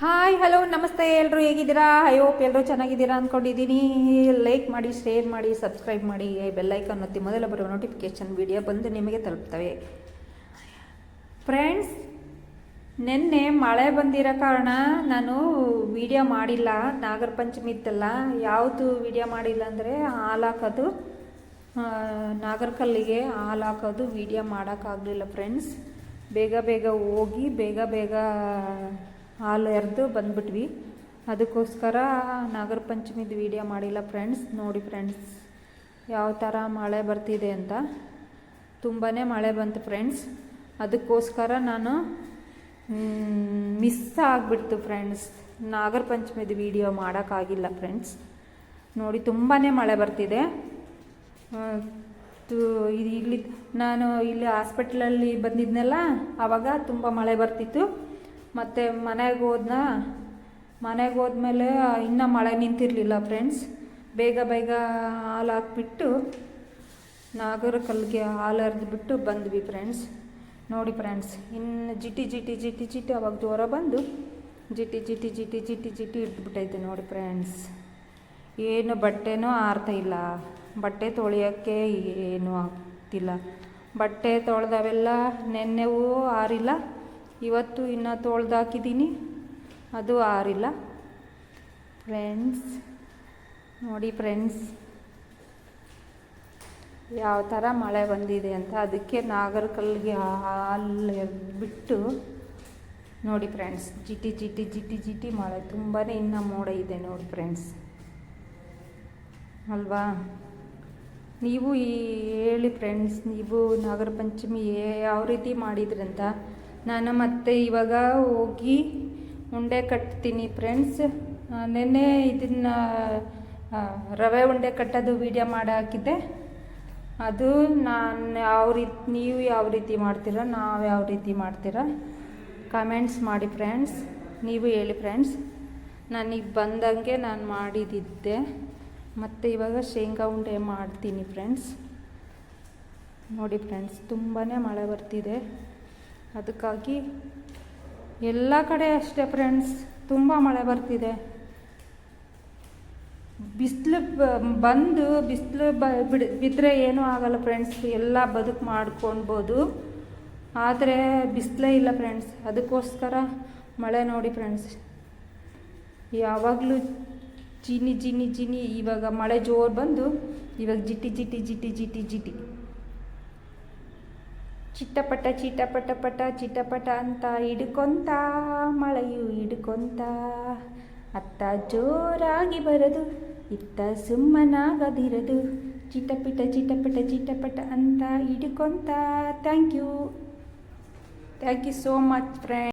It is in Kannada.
ಹಾಯ್ ಹಲೋ ನಮಸ್ತೆ ಎಲ್ಲರೂ ಹೇಗಿದ್ದೀರಾ? ಐ ಹೋಪ್ ಎಲ್ಲರೂ ಚೆನ್ನಾಗಿದ್ದೀರಾ ಅಂದ್ಕೊಂಡಿದ್ದೀನಿ ಲೈಕ್ ಮಾಡಿ ಶೇರ್ ಮಾಡಿ ಸಬ್ಸ್ಕ್ರೈಬ್ ಮಾಡಿ ಬೆಲ್ಲೈಕನ್ ಒತ್ತಿ ಮೊದಲ ಬರುವ ನೋಟಿಫಿಕೇಷನ್ ವಿಡಿಯೋ ಬಂದು ನಿಮಗೆ ತಲುಪ್ತವೆ. ಫ್ರೆಂಡ್ಸ್ ನಿನ್ನೆ ಮಳೆ ಬಂದಿರೋ ಕಾರಣ ನಾನು ವಿಡಿಯೋ ಮಾಡಿಲ್ಲ. ನಾಗರ ಪಂಚಮಿ ಇತ್ತಲ್ಲ, ಯಾವುದು ವಿಡಿಯೋ ಮಾಡಿಲ್ಲ ಅಂದರೆ ಹಾಲು ಹಾಕೋದು ನಾಗರಕಲ್ಲಿಗೆ ನಾಗರ ಕಲ್ಲಿಗೆ ಹಾಲು ಹಾಕೋದು ವಿಡಿಯೋ ಮಾಡೋಕ್ಕಾಗಲಿಲ್ಲ ಫ್ರೆಂಡ್ಸ್ ಬೇಗ ಬೇಗ ಹೋಗಿ, ಬೇಗ ಬೇಗ ಹಾಲು ಎರೆದು ಬಂದ್ಬಿಟ್ವಿ. ಅದಕ್ಕೋಸ್ಕರ ನಾಗರ ಪಂಚಮಿದು ವೀಡಿಯೋ ಮಾಡಿಲ್ಲ ಫ್ರೆಂಡ್ಸ್ ನೋಡಿ ಫ್ರೆಂಡ್ಸ್ ಯಾವ ಥರ ಮಳೆ ಬರ್ತಿದೆ ಅಂತ. ತುಂಬಾ ಮಳೆ ಬಂತು ಫ್ರೆಂಡ್ಸ್ ಅದಕ್ಕೋಸ್ಕರ ನಾನು ಮಿಸ್ ಆಗಿಬಿಡ್ತು ಫ್ರೆಂಡ್ಸ್ ನಾಗರ ಪಂಚಮಿದು ವಿಡಿಯೋ ಮಾಡೋಕ್ಕಾಗಿಲ್ಲ ಫ್ರೆಂಡ್ಸ್ ನೋಡಿ ತುಂಬಾ ಮಳೆ ಬರ್ತಿದೆ. ಇಲ್ಲಿ ನಾನು ಇಲ್ಲಿ ಹಾಸ್ಪಿಟ್ಲಲ್ಲಿ ಬಂದಿದ್ನಲ್ಲ ಆವಾಗ ತುಂಬ ಮಳೆ ಬರ್ತಿತ್ತು. ಮತ್ತು ಮನೆಗೆ ಹೋದ್ನ, ಮನೆಗೆ ಹೋದ್ಮೇಲೆ ಇನ್ನೂ ಮಳೆ ನಿಂತಿರಲಿಲ್ಲ ಫ್ರೆಂಡ್ಸ್ ಬೇಗ ಬೇಗ ಹಾಲು ಹಾಕ್ಬಿಟ್ಟು, ನಾಗರ ಕಲ್ಲಿಗೆ ಹಾಲು ಹರಿದ್ಬಿಟ್ಟು ಬಂದ್ವಿ ಫ್ರೆಂಡ್ಸ್ ನೋಡಿ ಫ್ರೆಂಡ್ಸ್ ಇನ್ನು ಜಿಟಿ ಜಿಟಿ ಜಿಟಿ ಜಿಟಿ ಅವಾಗ ಜ್ವರ ಬಂದು ಜಿಟಿ ಜಿಟಿ ಜಿಟಿ ಜಿಟಿ ಜಿಟಿ ಇಟ್ಬಿಟ್ಟೈತೆ ನೋಡಿ ಫ್ರೆಂಡ್ಸ್ ಏನು ಬಟ್ಟೆನೂ ಆರ್ತಾ ಇಲ್ಲ. ಬಟ್ಟೆ ತೊಳೆಯೋಕ್ಕೆ ಏನೂ ಆಗ್ತಿಲ್ಲ. ಬಟ್ಟೆ ತೊಳೆದವೆಲ್ಲ ನೆನ್ನೆವೂ ಆರಿಲ್ಲ. ಇವತ್ತು ಇನ್ನು ತೊಳೆದಾಕಿದ್ದೀನಿ ಅದು ಆರಿಲ್ಲ. ಫ್ರೆಂಡ್ಸ್, ನೋಡಿ ಫ್ರೆಂಡ್ಸ್. ಯಾವ ಥರ ಮಳೆ ಬಂದಿದೆ ಅಂತ. ಅದಕ್ಕೆ ನಾಗರಕಲ್ಲಿಗೆ ಹಾಲು ಬಿಟ್ಟು ನೋಡಿ ಫ್ರೆಂಡ್ಸ್, ಜಿಟಿ ಜಿಟಿ ಜಿಟಿ ಜಿಟಿ ಮಳೆ. ತುಂಬಾ ಇನ್ನು ಮೋಡ ಇದೆ ನೋಡಿ ಫ್ರೆಂಡ್ಸ್. ಅಲ್ವಾ? ನೀವು ಈ ಹೇಳಿ ಫ್ರೆಂಡ್ಸ್, ನೀವು ನಾಗರ ಪಂಚಮಿ ಯಾವ ರೀತಿ ಮಾಡಿದ್ರಂತ ನಾನು ಮತ್ತೆ ಇವಾಗ ಹೋಗಿ ಉಂಡೆ ಕಟ್ತೀನಿ ಫ್ರೆಂಡ್ಸ್ ನೆನ್ನೆ ಇದನ್ನು ರವೆ ಉಂಡೆ ಕಟ್ಟೋದು ವೀಡಿಯೋ ಮಾಡಿ ಹಾಕಿದ್ದೆ. ಅದು ನಾನು ಯಾವ ರೀತಿ ನೀವು ಯಾವ ರೀತಿ ಮಾಡ್ತೀರಾ, ನಾವು ಯಾವ ರೀತಿ ಮಾಡ್ತೀರಾ? ಕಮೆಂಟ್ಸ್ ಮಾಡಿ ಫ್ರೆಂಡ್ಸ್ ನೀವು ಹೇಳಿ ಫ್ರೆಂಡ್ಸ್ ನನಗೆ ಬಂದಂಗೆ ನಾನು ಮಾಡಿದ್ದಿದ್ದೆ ಮತ್ತು ಇವಾಗ ಶೇಂಗಾ ಉಂಡೆ ಮಾಡ್ತೀನಿ ಫ್ರೆಂಡ್ಸ್ ನೋಡಿ ಫ್ರೆಂಡ್ಸ್ ತುಂಬಾ ಮಳೆ ಬರ್ತಿದೆ. ಅದಕ್ಕಾಗಿ ಎಲ್ಲ ಕಡೆ ಅಷ್ಟೇ ಫ್ರೆಂಡ್ಸ್ ತುಂಬ ಮಳೆ ಬರ್ತಿದೆ. ಬಿಸಿಲು ಬಂದು ಬಿಸಿಲು ಬ, ಬಿಡ್ ಬಿದ್ದರೆ ಏನೂ ಆಗಲ್ಲ ಫ್ರೆಂಡ್ಸ್ ಎಲ್ಲ ಬದುಕು ಮಾಡ್ಕೊಳ್ಬೋದು ಆದರೆ ಬಿಸಿಲೇ ಇಲ್ಲ ಫ್ರೆಂಡ್ಸ್ ಅದಕ್ಕೋಸ್ಕರ ಮಳೆ ನೋಡಿ ಫ್ರೆಂಡ್ಸ್ ಯಾವಾಗಲೂ ಜಿನಿ ಜಿನಿ ಜಿನಿ, ಇವಾಗ ಮಳೆ ಜೋರು ಬಂದು ಇವಾಗ ಜಿಟಿ ಜಿಟಿ ಜಿಟಿ ಜಿಟಿ ಜಿಟಿ. ಚಿಟ್ಟಪಟ ಚಿಟಪಟ, ಪಟ, ಚಿಟಪಟ ಅಂತ ಹಿಡ್ಕೊಂತ, ಮಳೆಯು ಹಿಡ್ಕೊಂತ. ಅತ್ತ ಜೋರಾಗಿ ಬರದು, ಇತ್ತ ಸುಮ್ಮನಾಗದಿರದು. ಚಿಟಪಿಟ, ಚಿಟಪಟ ಚಿಟಪಟ ಅಂತ ಹಿಡ್ಕೊಂತ. Thank you thank you so much friend